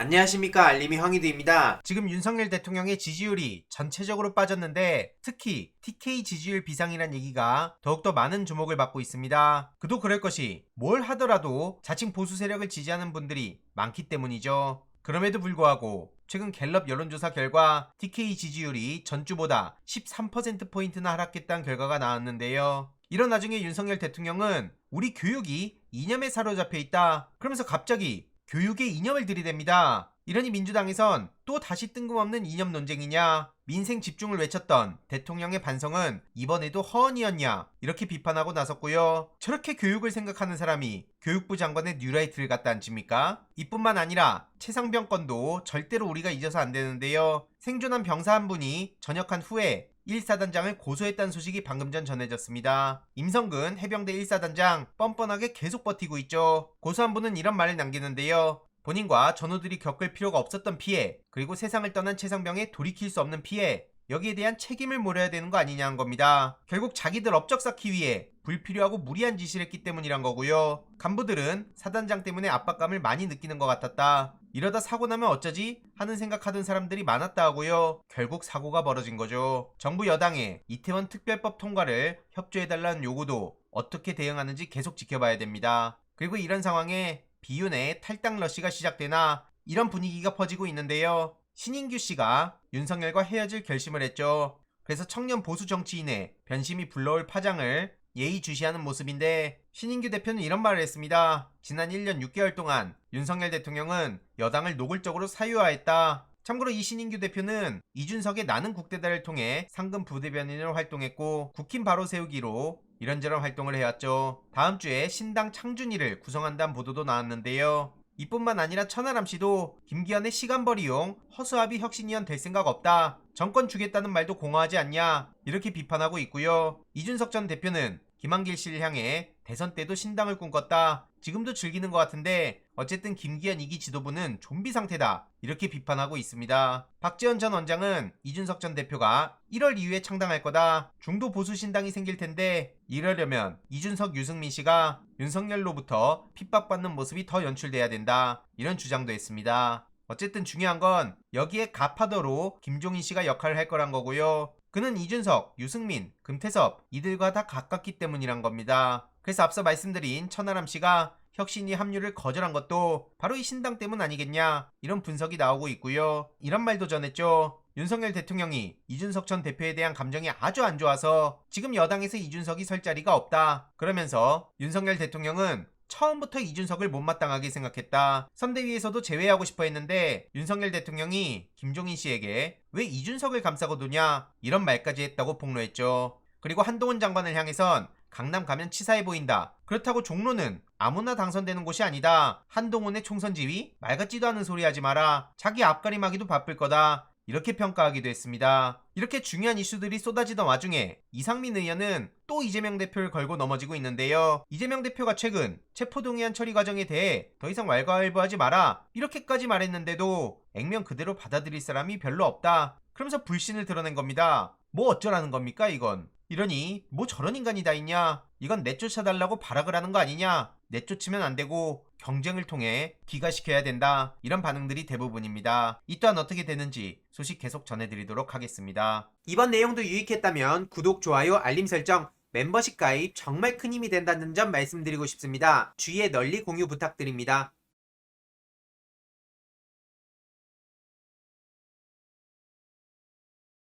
안녕하십니까 알림이 황희두입니다. 지금 윤석열 대통령의 지지율이 전체적으로 빠졌는데 특히 TK 지지율 비상이란 얘기가 더욱더 많은 주목을 받고 있습니다. 그도 그럴 것이 뭘 하더라도 자칭 보수 세력을 지지하는 분들이 많기 때문이죠. 그럼에도 불구하고 최근 갤럽 여론조사 결과 TK 지지율이 전주보다 13%포인트나 하락했다는 결과가 나왔는데요. 이런 와중에 윤석열 대통령은 우리 교육이 이념에 사로잡혀 있다. 그러면서 갑자기 교육의 이념을 들이댑니다. 이러니 민주당에선 또 다시 뜬금없는 이념 논쟁이냐, 민생 집중을 외쳤던 대통령의 반성은 이번에도 허언이었냐, 이렇게 비판하고 나섰고요. 저렇게 교육을 생각하는 사람이 교육부 장관의 뉴라이트를 갖다 앉힙니까? 이뿐만 아니라 최상병 건도 절대로 우리가 잊어서 안 되는데요. 생존한 병사 한 분이 전역한 후에 1사단장을 고소했다는 소식이 방금 전 전해졌습니다. 임성근 해병대 1사단장 뻔뻔하게 계속 버티고 있죠. 고소한 분은 이런 말을 남기는데요. 본인과 전우들이 겪을 필요가 없었던 피해, 그리고 세상을 떠난 최상병에 돌이킬 수 없는 피해, 여기에 대한 책임을 물어야 되는 거 아니냐는 겁니다. 결국 자기들 업적 쌓기 위해 불필요하고 무리한 짓을 했기 때문이란 거고요. 간부들은 사단장 때문에 압박감을 많이 느끼는 것 같았다. 이러다 사고 나면 어쩌지? 하는 생각하던 사람들이 많았다 하고요. 결국 사고가 벌어진 거죠. 정부 여당의 이태원 특별법 통과를 협조해달라는 요구도 어떻게 대응하는지 계속 지켜봐야 됩니다. 그리고 이런 상황에 비윤의 탈당 러시가 시작되나 이런 분위기가 퍼지고 있는데요. 신인규 씨가 윤석열과 헤어질 결심을 했죠. 그래서 청년 보수 정치인의 변심이 불러올 파장을 예의주시하는 모습인데 신인규 대표는 이런 말을 했습니다. 지난 1년 6개월 동안 윤석열 대통령은 여당을 노골적으로 사유화했다. 참고로 이 신인규 대표는 이준석의 나는 국대다를 통해 상금 부대변인으로 활동했고 국힘 바로 세우기로 이런저런 활동을 해왔죠. 다음 주에 신당 창준이를 구성한다는 보도도 나왔는데요. 이뿐만 아니라 천하람 씨도 김기현의 시간벌이용 허수아비 혁신위원 될 생각 없다. 정권 주겠다는 말도 공허하지 않냐. 이렇게 비판하고 있고요. 이준석 전 대표는 김한길 씨를 향해 대선 때도 신당을 꿈꿨다. 지금도 즐기는 것 같은데 어쨌든 김기현 2기 지도부는 좀비 상태다. 이렇게 비판하고 있습니다. 박지원 전 원장은 이준석 전 대표가 1월 이후에 창당할 거다. 중도 보수 신당이 생길 텐데 이러려면 이준석 유승민 씨가 윤석열로부터 핍박받는 모습이 더 연출돼야 된다. 이런 주장도 했습니다. 어쨌든 중요한 건 여기에 가파더로 김종인 씨가 역할을 할 거란 거고요. 그는 이준석, 유승민, 금태섭 이들과 다 가깝기 때문이란 겁니다. 그래서 앞서 말씀드린 천하람 씨가 혁신이 합류를 거절한 것도 바로 이 신당 때문 아니겠냐 이런 분석이 나오고 있고요. 이런 말도 전했죠. 윤석열 대통령이 이준석 전 대표에 대한 감정이 아주 안 좋아서 지금 여당에서 이준석이 설 자리가 없다. 그러면서 윤석열 대통령은 처음부터 이준석을 못마땅하게 생각했다. 선대위에서도 제외하고 싶어 했는데 윤석열 대통령이 김종인 씨에게 왜 이준석을 감싸고 두냐 이런 말까지 했다고 폭로했죠. 그리고 한동훈 장관을 향해선 강남 가면 치사해 보인다. 그렇다고 종로는 아무나 당선되는 곳이 아니다. 한동훈의 총선 지위? 말 같지도 않은 소리 하지 마라. 자기 앞가림하기도 바쁠 거다. 이렇게 평가하기도 했습니다. 이렇게 중요한 이슈들이 쏟아지던 와중에 이상민 의원은 또 이재명 대표를 걸고 넘어지고 있는데요. 이재명 대표가 최근 체포동의안 처리 과정에 대해 더 이상 왈가왈부하지 마라 이렇게까지 말했는데도 액면 그대로 받아들일 사람이 별로 없다. 그러면서 불신을 드러낸 겁니다. 뭐 어쩌라는 겁니까 이건? 이러니 뭐 저런 인간이 다 있냐? 이건 내쫓아달라고 발악을 하는 거 아니냐? 내쫓으면 안 되고 경쟁을 통해 기가시켜야 된다. 이런 반응들이 대부분입니다. 이 또한 어떻게 되는지 소식 계속 전해드리도록 하겠습니다. 이번 내용도 유익했다면 구독, 좋아요, 알림 설정, 멤버십 가입 정말 큰 힘이 된다는 점 말씀드리고 싶습니다. 주위에 널리 공유 부탁드립니다.